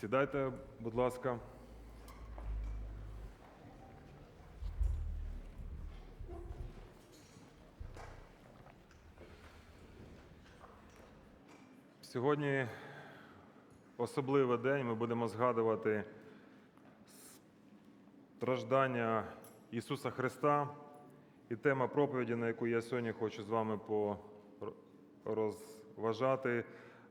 Сідайте, будь ласка. Сьогодні особливий день. Ми будемо згадувати страждання Ісуса Христа. І тема проповіді, на яку я сьогодні хочу з вами розважати,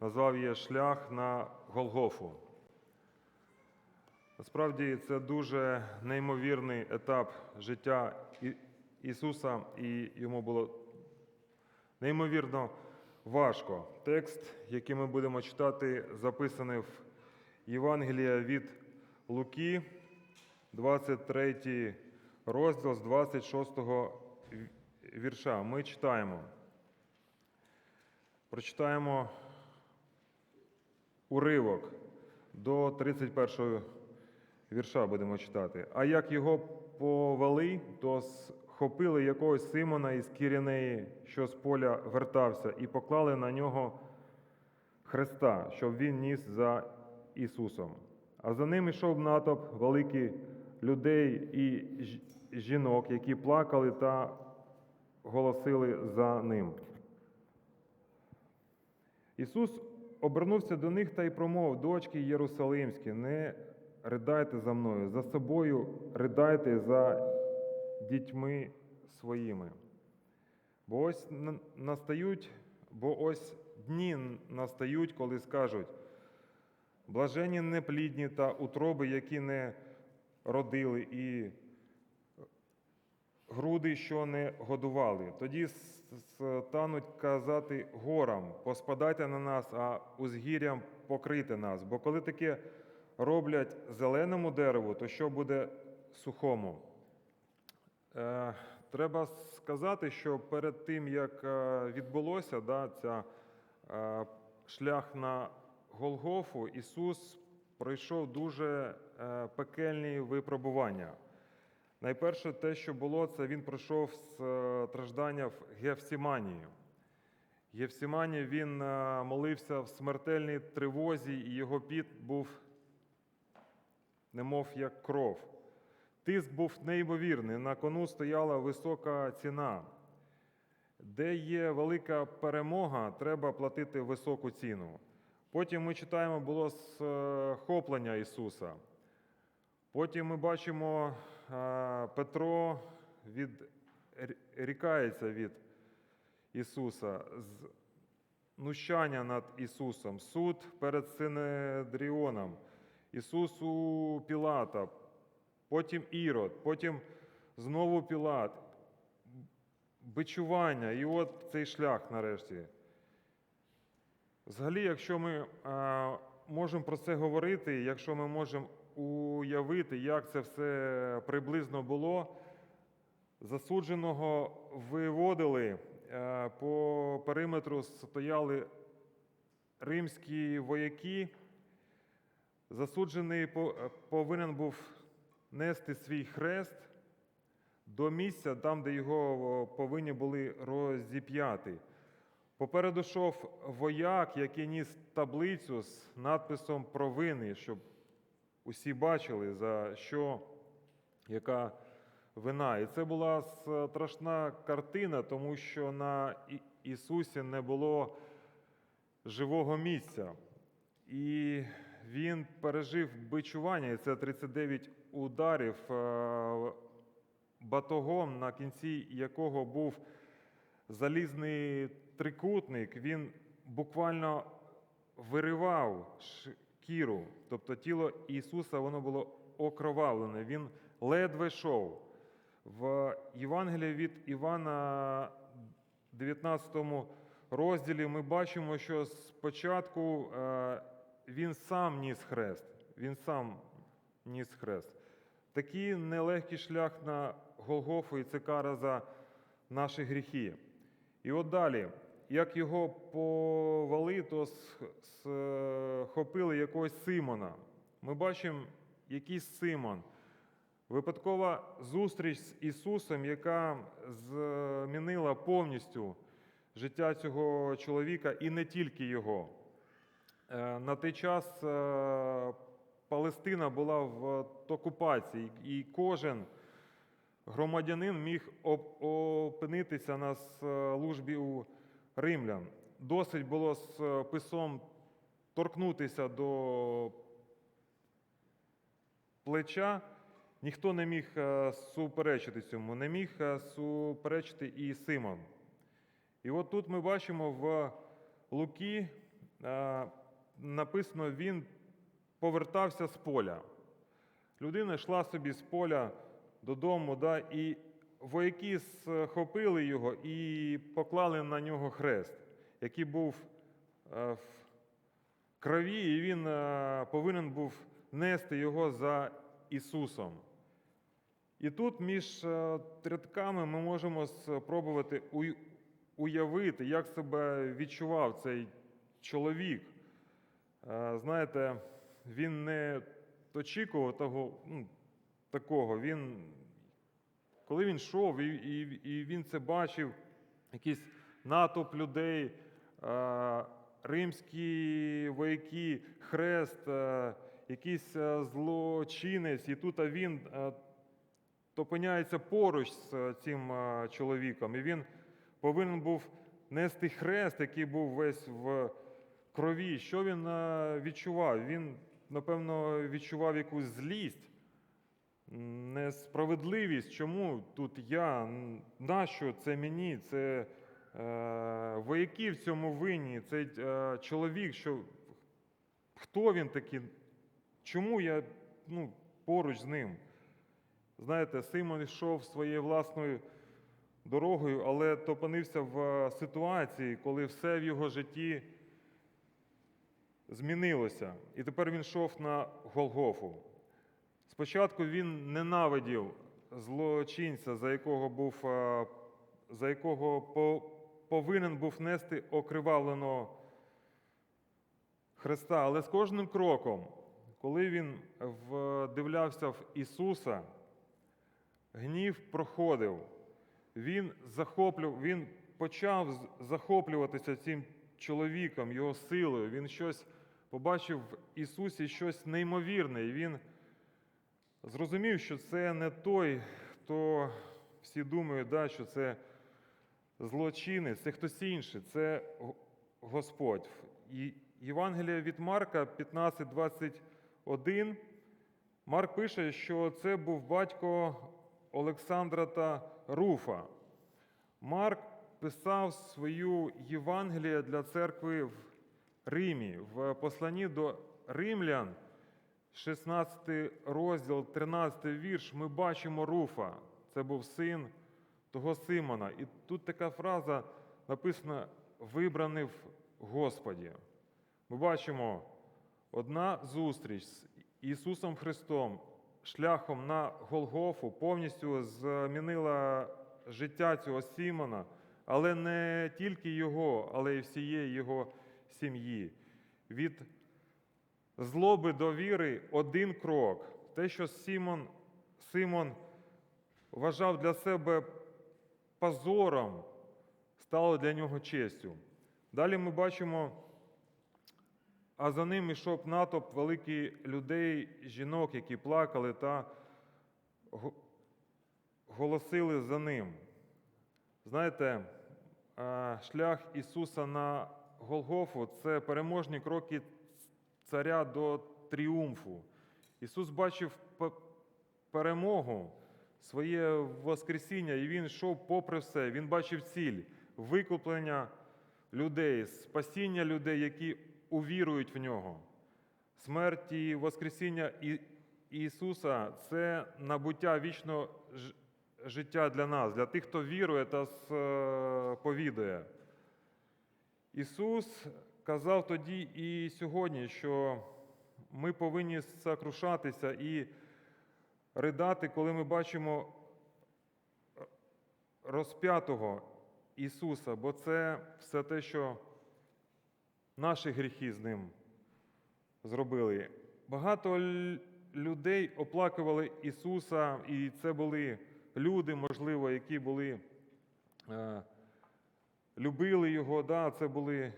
назвав її Шлях на Голгофу. Насправді це дуже неймовірний етап життя Ісуса, і йому було неймовірно важко. Текст, який ми будемо читати, записаний в Євангелія від Луки, 23 розділ з 26 вірша. Ми читаємо. Прочитаємо уривок до 31 вірша будемо читати. А як його повели, то схопили якогось Симона із Кірінеї, що з поля вертався, і поклали на нього хреста, щоб він ніс за Ісусом. А за ним йшов натовп великий людей і жінок, які плакали та голосили за ним. Ісус обернувся до них та й промовив, дочки Єрусалимські, не ридайте за мною, за собою ридайте за дітьми своїми. Бо ось настають, бо ось дні настають, коли скажуть: блажені неплідні та утроби, які не родили, і груди, що не годували. Тоді стануть казати горам, поспадайте на нас, а узгір'ям покрийте нас. Бо коли таке роблять зеленому дереву, то що буде сухому? Е, треба сказати, що перед тим, як е, відбулося да, ця е, шлях на Голгофу, Ісус пройшов дуже е, пекельні випробування. Найперше, те, що було, це він пройшов страждання в Гефсіманії. В Гефсімані він е, молився в смертельній тривозі, і його піт був немов як кров. Тиск був неймовірний, на кону стояла висока ціна. Де є велика перемога, треба платити високу ціну. Потім ми читаємо, було схоплення Ісуса. Потім ми бачимо, а, Петро відрікається від Ісуса, знущання над Ісусом, суд перед Синедріоном, Ісус у Пілата, потім Ірод, потім знову Пілат, бичування, і от цей шлях нарешті. Взагалі, якщо ми а, можемо про це говорити, якщо ми можемо уявити, як це все приблизно було, засудженого виводили, е, по периметру стояли римські вояки. Засуджений повинен був нести свій хрест до місця, там, де його повинні були розіп'яти. Попереду йшов вояк, який ніс таблицю з надписом провини, щоб усі бачили, за що яка вина. І це була страшна картина, тому що на Ісусі не було живого місця. І він пережив бичування, і це 39 ударів е, батогом, на кінці якого був залізний трикутник. Він буквально виривав шкіру. Тобто тіло Ісуса воно було окровавлене. Він ледве йшов. В Євангелії від Івана, 19 розділі, ми бачимо, що спочатку е, він сам ніс хрест. Він сам ніс хрест. Такий нелегкий шлях на Голгофу, і це кара за наші гріхи. І от далі, як його повали, то схопили якогось Симона. Ми бачимо, якийсь Симон. Випадкова зустріч з Ісусом, яка змінила повністю життя цього чоловіка і не тільки його. Е, На той час е, Палестина була в е, окупації, і кожен громадянин міг опинитися на службі у римлян. Досить було з е, писом торкнутися до плеча, ніхто не міг е, суперечити цьому, не міг е, суперечити і Симон. І от тут ми бачимо в Луки е, написано, він повертався з поля. Людина йшла собі з поля додому, да, і вояки схопили його і поклали на нього хрест, який був е, в крові, і він е, повинен був нести його за Ісусом. І тут між е, рядками ми можемо спробувати уявити, як себе відчував цей чоловік. Е, Знаєте, він не очікував того, ну, такого. Він, коли він йшов і, і, і він це бачив, якийсь натовп людей, е, римські вояки, хрест, е, якийсь злочинець, і тут він опиняється поруч з цим чоловіком. І він повинен був нести хрест, який був весь в крові. Що він е, відчував? Він, напевно, відчував якусь злість, несправедливість. Чому тут я? Нащо це мені? Це е, вояки в цьому винні, цей е, чоловік, що хто він такий? Чому я ну, поруч з ним? Знаєте, Симон йшов своєю власною дорогою, але опинився в е, ситуації, коли все в його житті змінилося. І тепер він йшов на Голгофу. Спочатку він ненавидів злочинця, за якого був, е, за якого по- повинен був нести окривавленого Христа. Але з кожним кроком, коли він вдивлявся в Ісуса, гнів проходив. Він захоплював, він почав захоплюватися цим чоловіком, його силою. Він щось побачив в Ісусі щось неймовірне. І він зрозумів, що це не той, хто всі думають, да, що це злочинець, це хтось інший, це Господь. І Євангелія від Марка 15:21. Марк пише, що це був батько Олександра та Руфа. Марк писав свою Євангелія для церкви в Римі. В посланні до римлян, 16 розділ, 13 вірш, ми бачимо Руфа. Це був син того Симона. І тут така фраза написана вибраний в Господі. Ми бачимо одна зустріч з Ісусом Христом шляхом на Голгофу повністю змінила життя цього Сімона, але не тільки його, але й всієї його сім'ї. Від злоби до віри один крок. Те, що Сімон, Симон вважав для себе позором, стало для нього честю. Далі ми бачимо а за ним ішов натовп великих людей, жінок, які плакали та голосили за ним. Знаєте, шлях Ісуса на Голгофу це переможні кроки царя до тріумфу. Ісус бачив перемогу, своє Воскресіння, і Він йшов попри все. Він бачив ціль викуплення людей, спасіння людей, які увірують в нього. Смерть і Воскресіння Ісуса це набуття вічного життя для нас, для тих, хто вірує та сповідує. Ісус казав тоді і сьогодні, що ми повинні сокрушатися і ридати, коли ми бачимо розп'ятого Ісуса, бо це все те, що наші гріхи з ним зробили. Багато людей оплакували Ісуса, і це були люди, можливо, які були, е, любили Його, да, це були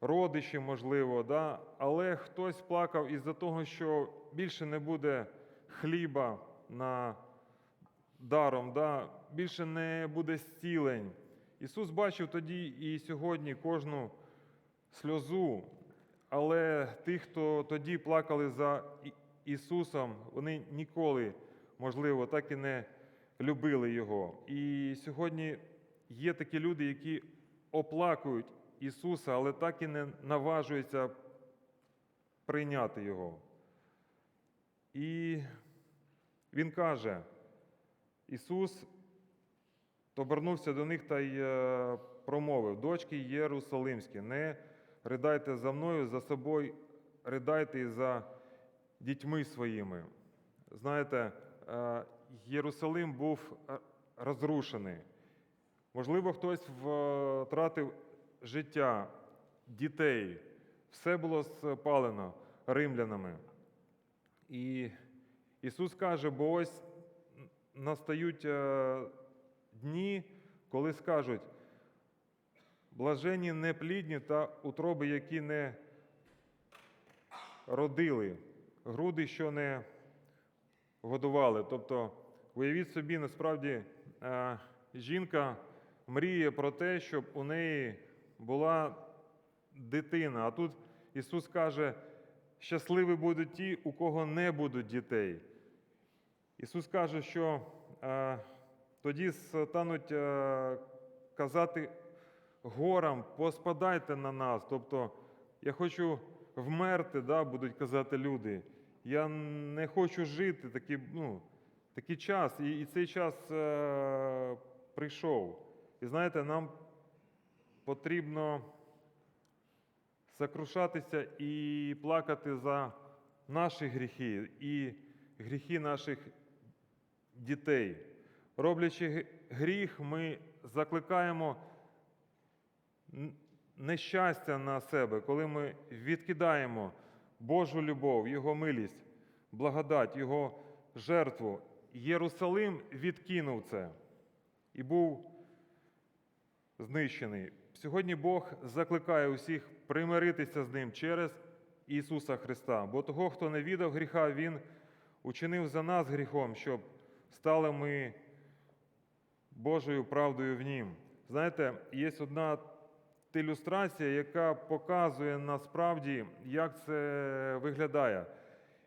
родичі, можливо, да? але хтось плакав із-за того, що більше не буде хліба на даром, да? більше не буде зцілень. Ісус бачив тоді і сьогодні кожну сльозу, але ті, хто тоді плакали за Ісусом, вони ніколи, можливо, так і не любили Його. І сьогодні є такі люди, які оплакують Ісуса, але так і не наважуються прийняти Його. І Він каже, Ісус обернувся до них та й е, промовив: Дочки Єрусалимські, не ридайте за мною, за собою ридайте і за дітьми своїми. Знаєте, е, Єрусалим був е, розрушений. Можливо, хтось втратив життя, дітей. Все було спалено римлянами. І Ісус каже, бо ось настають е, дні, коли скажуть, блажені неплідні та утроби, які не родили, груди, що не годували. Тобто, уявіть собі, насправді е, жінка мріє про те, щоб у неї була дитина. А тут Ісус каже, щасливі будуть ті, у кого не будуть дітей. Ісус каже, що е, тоді стануть е, казати горам, поспадайте на нас. Тобто, я хочу вмерти, да, будуть казати люди. Я не хочу жити такий, ну, такий час, і, і цей час е, прийшов. І знаєте, нам потрібно сокрушатися і плакати за наші гріхи і гріхи наших дітей. Роблячи гріх, ми закликаємо нещастя на себе, коли ми відкидаємо Божу любов, Його милість, благодать, Його жертву. Єрусалим відкинув це і був знищений. Сьогодні Бог закликає усіх примиритися з ним через Ісуса Христа. Бо того, хто не віддав гріха, Він учинив за нас гріхом, щоб стали ми Божою правдою в Нім. Знаєте, є одна ілюстрація, яка показує насправді, як це виглядає.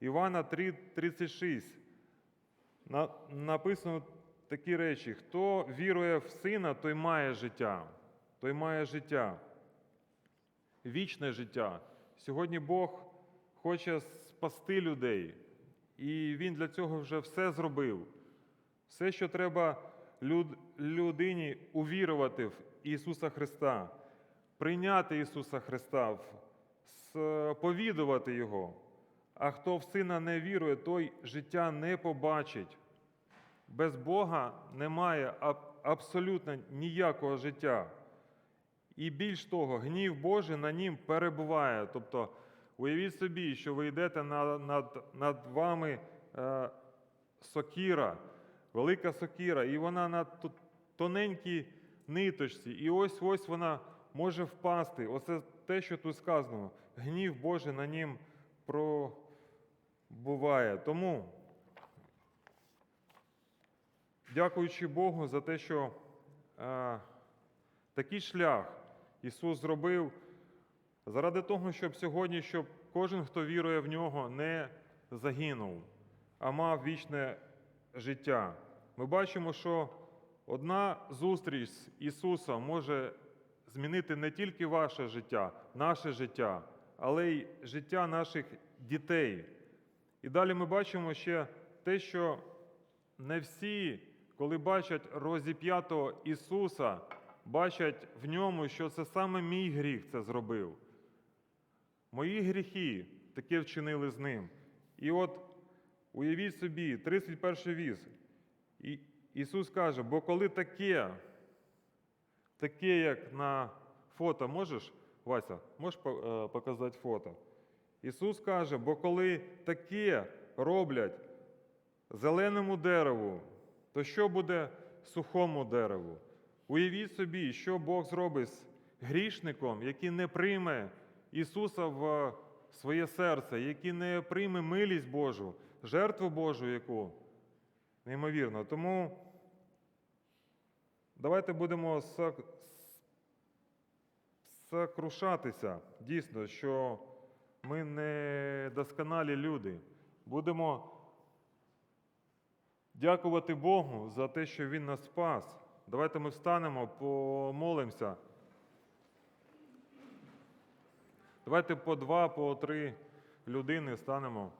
Івана 3,36. Написано такі речі: хто вірує в сина, той має життя, той має життя, вічне життя. Сьогодні Бог хоче спасти людей, і Він для цього вже все зробив. Все, що треба люд- людині увірувати в Ісуса Христа, прийняти Ісуса Христа, сповідувати Його. А хто в сина не вірує, той життя не побачить. Без Бога немає абсолютно ніякого життя. І більш того, гнів Божий на нім перебуває. Тобто, уявіть собі, що ви йдете на- над, над вами е, сокіра, велика сокіра, і вона на тоненькій ниточці. І ось ось вона може впасти. Оце те, що тут сказано. Гнів Божий на нім пробуває. Тому, дякуючи Богу за те, що е, такий шлях Ісус зробив заради того, щоб сьогодні, щоб кожен, хто вірує в нього, не загинув, а мав вічне життя. Ми бачимо, що одна зустріч з Ісусом може змінити не тільки ваше життя, наше життя, але й життя наших дітей. І далі ми бачимо ще те, що не всі, коли бачать розіп'ятого Ісуса, бачать в ньому, що це саме мій гріх це зробив. Мої гріхи таке вчинили з ним. І от уявіть собі, 31 віз. І Ісус каже, бо коли таке, таке, як на фото, можеш, Вася, можеш е, показати фото? Ісус каже, бо коли таке роблять зеленому дереву, то що буде сухому дереву? Уявіть собі, що Бог зробить з грішником, який не прийме Ісуса в своє серце, який не прийме милість Божу, жертву Божу яку. Неймовірно. Тому давайте будемо сокрушатися дійсно, що ми не досконалі люди. Будемо дякувати Богу за те, що Він нас спас. Давайте ми встанемо, помолимося. Давайте по два, по три людини станемо.